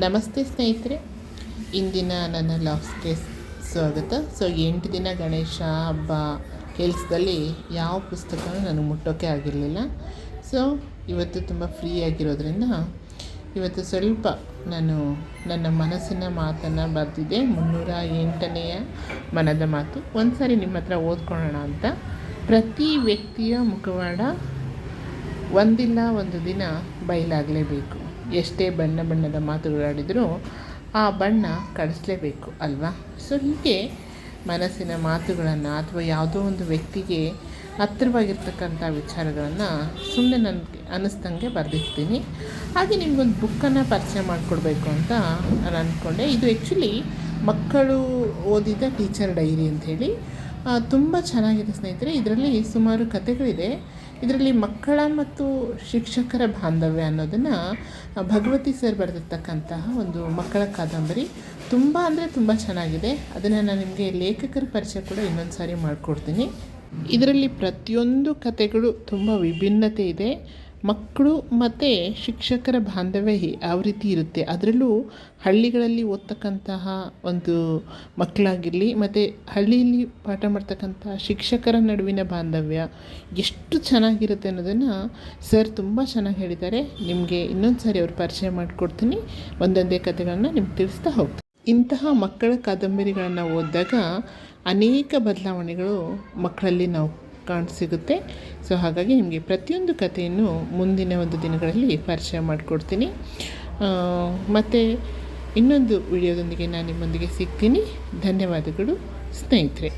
ನಮಸ್ತೆ ಸ್ನೇಹಿತರೆ, ಇಂದಿನ ನನ್ನ ಲಾಸ್ಗೆ ಸ್ವಾಗತ. ಸೊ, ಎಂಟು ದಿನ ಗಣೇಶ ಹಬ್ಬ ಕೆಲಸದಲ್ಲಿ ಯಾವ ಪುಸ್ತಕನೂ ನನಗೆ ಮುಟ್ಟೋಕ್ಕೆ ಆಗಿರಲಿಲ್ಲ. ಸೊ, ಇವತ್ತು ತುಂಬ ಫ್ರೀ ಆಗಿರೋದ್ರಿಂದ ಇವತ್ತು ಸ್ವಲ್ಪ ನಾನು ನನ್ನ ಮನಸ್ಸಿನ ಮಾತನ್ನು ಬರೆದಿದ್ದೆ. ಮುನ್ನೂರ ಎಂಟನೆಯ ಮನದ ಮಾತು. ಒಂದು ಸಾರಿ ನಿಮ್ಮ ಹತ್ರ ಓದ್ಕೊಳ್ಳೋಣ ಅಂತ. ಪ್ರತಿ ವ್ಯಕ್ತಿಯ ಮುಖವಾಡ ಒಂದಿಲ್ಲ ಒಂದು ದಿನ ಬಯಲಾಗಲೇಬೇಕು. ಎಷ್ಟೇ ಬಣ್ಣ ಬಣ್ಣದ ಮಾತುಗಳಾಡಿದರೂ ಆ ಬಣ್ಣ ಕಳಿಸ್ಲೇಬೇಕು, ಅಲ್ವಾ? ಸೊ ಹೀಗೆ ಮನಸ್ಸಿನ ಮಾತುಗಳನ್ನು ಅಥವಾ ಯಾವುದೋ ಒಂದು ವ್ಯಕ್ತಿಗೆ ಹತ್ತಿರವಾಗಿರ್ತಕ್ಕಂಥ ವಿಚಾರಗಳನ್ನು ಸುಮ್ಮನೆ ನನಗೆ ಅನ್ನಿಸ್ದಂಗೆ ಬರೆದಿರ್ತೀನಿ. ಹಾಗೆ ನಿಮಗೊಂದು ಬುಕ್ಕನ್ನು ಪರಿಚಯ ಮಾಡಿಕೊಡ್ಬೇಕು ಅಂತ ನಾನು ಅಂದ್ಕೊಂಡೆ ಇದು ಆ್ಯಕ್ಚುಲಿ ಮಕ್ಕಳು ಓದಿದ ಟೀಚರ್ ಡೈರಿ ಅಂಥೇಳಿ ತುಂಬ ಚೆನ್ನಾಗಿದೆ ಸ್ನೇಹಿತರೆ. ಇದರಲ್ಲಿ ಸುಮಾರು ಕಥೆಗಳಿದೆ. ಇದರಲ್ಲಿ ಮಕ್ಕಳ ಮತ್ತು ಶಿಕ್ಷಕರ ಬಾಂಧವ್ಯ ಅನ್ನೋದನ್ನು ಭಗವತಿ ಸರ್ ಬರೆದಿರ್ತಕ್ಕಂತಹ ಒಂದು ಮಕ್ಕಳ ಕಾದಂಬರಿ ತುಂಬ ಅಂದರೆ ತುಂಬ ಚೆನ್ನಾಗಿದೆ. ಅದನ್ನು ನಾನು ನಿಮಗೆ ಲೇಖಕರ ಪರಿಚಯ ಕೂಡ ಇನ್ನೊಂದು ಸಾರಿ ಮಾಡಿಕೊಡ್ತೀನಿ. ಇದರಲ್ಲಿ ಪ್ರತಿಯೊಂದು ಕಥೆಗಳು ತುಂಬ ವಿಭಿನ್ನತೆ ಇದೆ. ಮಕ್ಕಳು ಮತ್ತು ಶಿಕ್ಷಕರ ಬಾಂಧವ್ಯ ಯಾವ ರೀತಿ ಇರುತ್ತೆ? ಅದರಲ್ಲೂ ಹಳ್ಳಿಗಳಲ್ಲಿ ಓದ್ತಕ್ಕಂತಹ ಒಂದು ಮಕ್ಕಳಾಗಿರಲಿ, ಮತ್ತು ಹಳ್ಳಿಯಲ್ಲಿ ಪಾಠ ಮಾಡ್ತಕ್ಕಂಥ ಶಿಕ್ಷಕರ ನಡುವಿನ ಬಾಂಧವ್ಯ ಎಷ್ಟು ಚೆನ್ನಾಗಿರುತ್ತೆ ಅನ್ನೋದನ್ನು ಸರ್ ತುಂಬ ಚೆನ್ನಾಗಿ ಹೇಳಿದ್ದಾರೆ. ನಿಮಗೆ ಇನ್ನೊಂದು ಸಾರಿ ಅವ್ರ ಪರಿಚಯ ಮಾಡಿಕೊಡ್ತೀನಿ. ಒಂದೊಂದೇ ಕಥೆಗಳನ್ನ ನಿಮ್ಗೆ ತಿಳಿಸ್ತಾ ಹೋಗ್ತೀನಿ. ಇಂತಹ ಮಕ್ಕಳ ಕಾದಂಬರಿಗಳನ್ನು ಓದಿದಾಗ ಅನೇಕ ಬದಲಾವಣೆಗಳು ಮಕ್ಕಳಲ್ಲಿ ನಾವು ಕಾಣಸಿಗುತ್ತೆ ಸೊ ಹಾಗಾಗಿ ನಿಮಗೆ ಪ್ರತಿಯೊಂದು ಕಥೆಯನ್ನು ಮುಂದಿನ ಒಂದು ದಿನಗಳಲ್ಲಿ ಪರಿಚಯ ಮಾಡಿಕೊಡ್ತೀನಿ. ಮತ್ತು ಇನ್ನೊಂದು ವಿಡಿಯೋದೊಂದಿಗೆ ನಾನು ನಿಮ್ಮೊಂದಿಗೆ ಸಿಗ್ತೀನಿ. ಧನ್ಯವಾದಗಳು, ಸ್ನೇಹಿತರೆ.